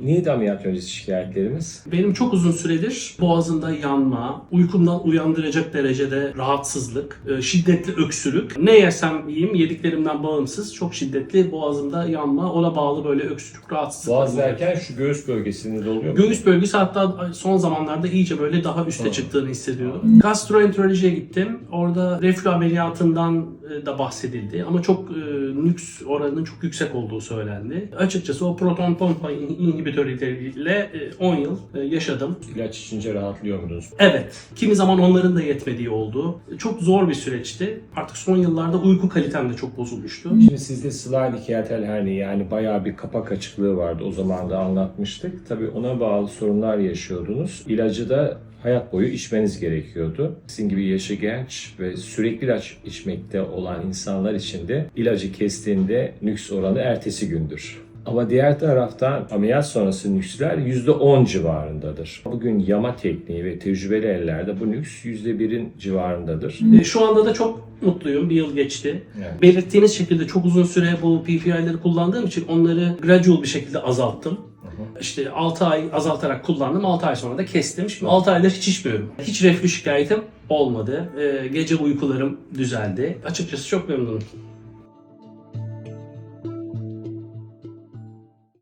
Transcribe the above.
Neydi ameliyat öncesi şikayetlerimiz? Benim çok uzun süredir boğazında yanma, uykumdan uyandıracak derecede rahatsızlık, e, şiddetli öksürük. Ne yesem yiyeyim yediklerimden bağımsız çok şiddetli boğazımda yanma, ona bağlı böyle öksürük, rahatsızlık. Boğaz derken şu göğüs bölgesinde de oluyor mu? Göğüs bölgesi hatta son zamanlarda iyice böyle daha üste Hı. çıktığını hissediyordum. Gastroenterolojiye gittim. Orada reflü ameliyatından da bahsedildi ama çok e, nüks oranının çok yüksek olduğu söylendi. Açıkçası o proton pompa inhibitörleriyle e, 10 yıl e, yaşadım. İlaç içince rahatlıyor muydunuz? Evet, kimi zaman onların da yetmediği oldu. Çok zor bir süreçti. Artık son yıllarda uyku kalitem de çok bozulmuştu. Şimdi sizde slide hiatal hernia yani bayağı bir kapak açıklığı vardı o zaman da anlatmıştık. Tabii ona bağlı sorunlar yaşıyordunuz. İlacı da hayat boyu içmeniz gerekiyordu. Sizin gibi yaşı genç ve sürekli ilaç içmekte olan insanlar için de ilacı kestiğinde nüks oranı ertesi gündür. Ama diğer taraftan ameliyat sonrası nüksler %10 civarındadır. Bugün yama tekniği ve tecrübeli ellerde bu nüks %1'in civarındadır. E, Şu anda da çok mutluyum. Bir yıl geçti. Evet. Belirttiğiniz şekilde çok uzun süre bu PPI'leri kullandığım için onları gradual bir şekilde azalttım. İşte 6 ay azaltarak kullandım. 6 ay sonra da kestim. Şimdi 6 aydır hiç içmiyorum. Hiç reflü şikayetim olmadı. Ee, gece uykularım düzeldi. Açıkçası çok memnunum.